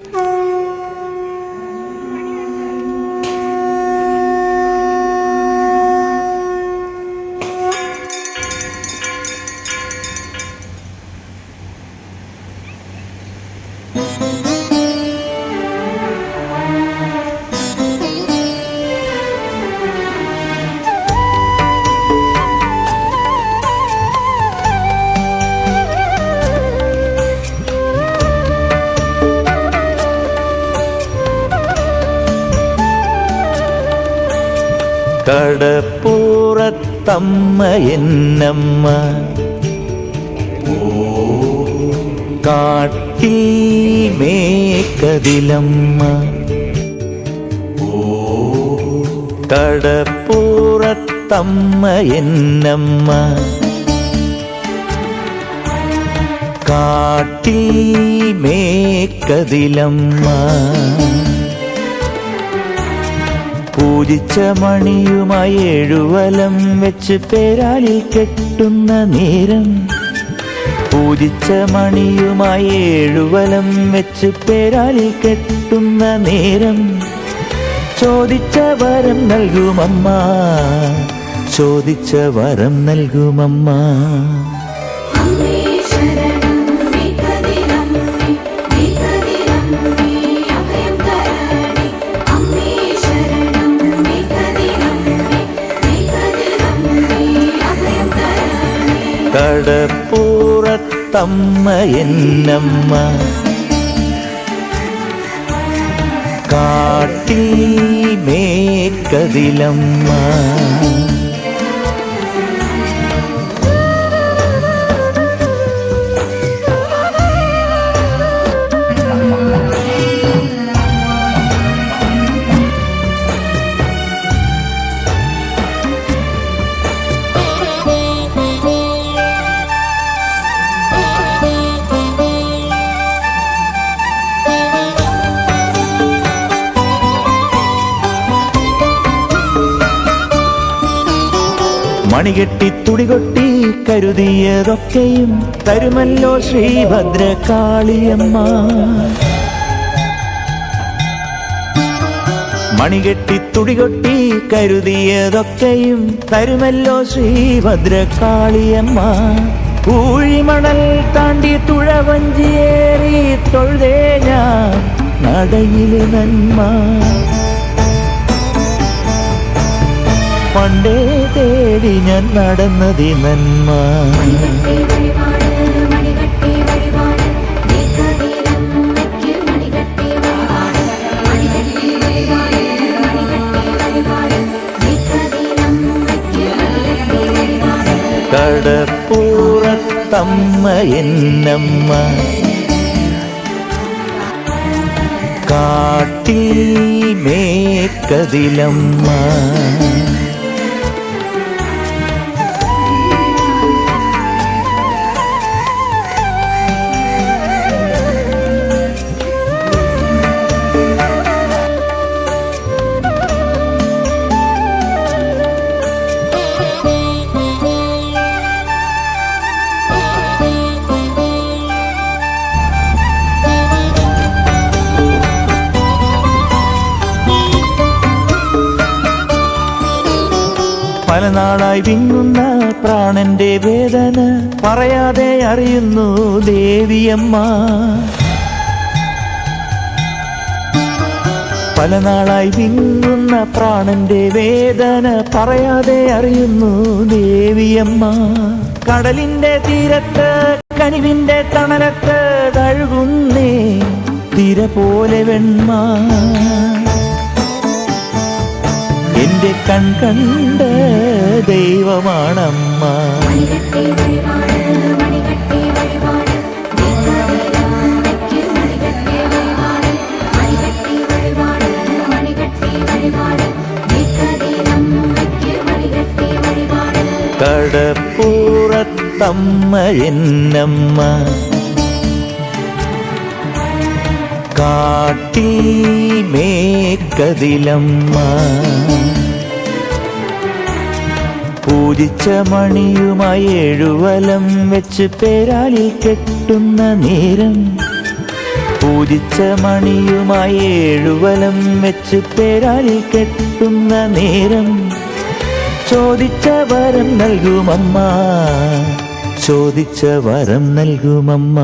Bye. കടപ്പൂറത്തമ്മ എന്നമ്മ കാട്ടി മേക്കതിലമ്മ കടപ്പൂറത്തമ്മ എന്നമ്മ കാട്ടി മേക്കതിലമ്മ പൂജിച്ച മണിയുമായി എഴുവലം വെച്ച് പേരാലിൽ കെട്ടുന്ന നേരം. പൂജിച്ച മണിയുമായി എഴുവലം വെച്ച് പേരാലിൽ കെട്ടുന്ന നേരം. ചോദിച്ച വരം നൽകുമമ്മ ചോദിച്ച വരം നൽകുമമ്മ. കടപ്പൂറത്തമ്മ എന്നമ്മ കാട്ടി മേക്കതിലമ്മ മണികെട്ടി തുടികൊട്ടി കരുതിയതൊക്കെയും തരുമല്ലോ ശ്രീഭദ്രകാളിയമ്മ. മണികെട്ടി തുടികൊട്ടി കരുതിയതൊക്കെയും തരുമല്ലോ ശ്രീഭദ്രകാളിയമ്മ. ഊഴിമണൽ താണ്ടി തുഴവഞ്ചിയേറി തൊഴുതേ ഞാൻ നടയിലെ നന്മ. മണികട്ടി വഴിപാട് കടപ്പൂറത്തമ്മ എന്നമ്മ കാട്ടി മേക്കതിലമ്മ. പല നാളായി വിങ്ങുന്ന പ്രാണന്റെ വേദന പറയാതെ അറിയുന്നു ദേവിയമ്മ. പല നാളായി വിങ്ങുന്ന പ്രാണന്റെ വേദന പറയാതെ അറിയുന്നു ദേവിയമ്മ. കടലിന്റെ തീരത്ത് കനിവിന്റെ തണലത്ത് തഴുകുന്നേ തിര പോലെ വെണ്മ മേഘദിനമ്മയ്ക്ക് കണ്ട ദൈവമാണമ്മ. കടപ്പൂറത്തമ്മ എന്നമ്മ കാട്ടി മേക്കതിലമ്മ പൂജിച്ച മണിയുമായി എഴുവലം വെച്ച് പേരാലിൽ കെട്ടുന്ന നേരം. പൂജിച്ച മണിയുമായി ഏഴുവലം വെച്ച് പേരാലിൽ കെട്ടുന്ന നേരം. ചോദിച്ച വരം നൽകുമമ്മ ചോദിച്ച വരം നൽകുമമ്മ.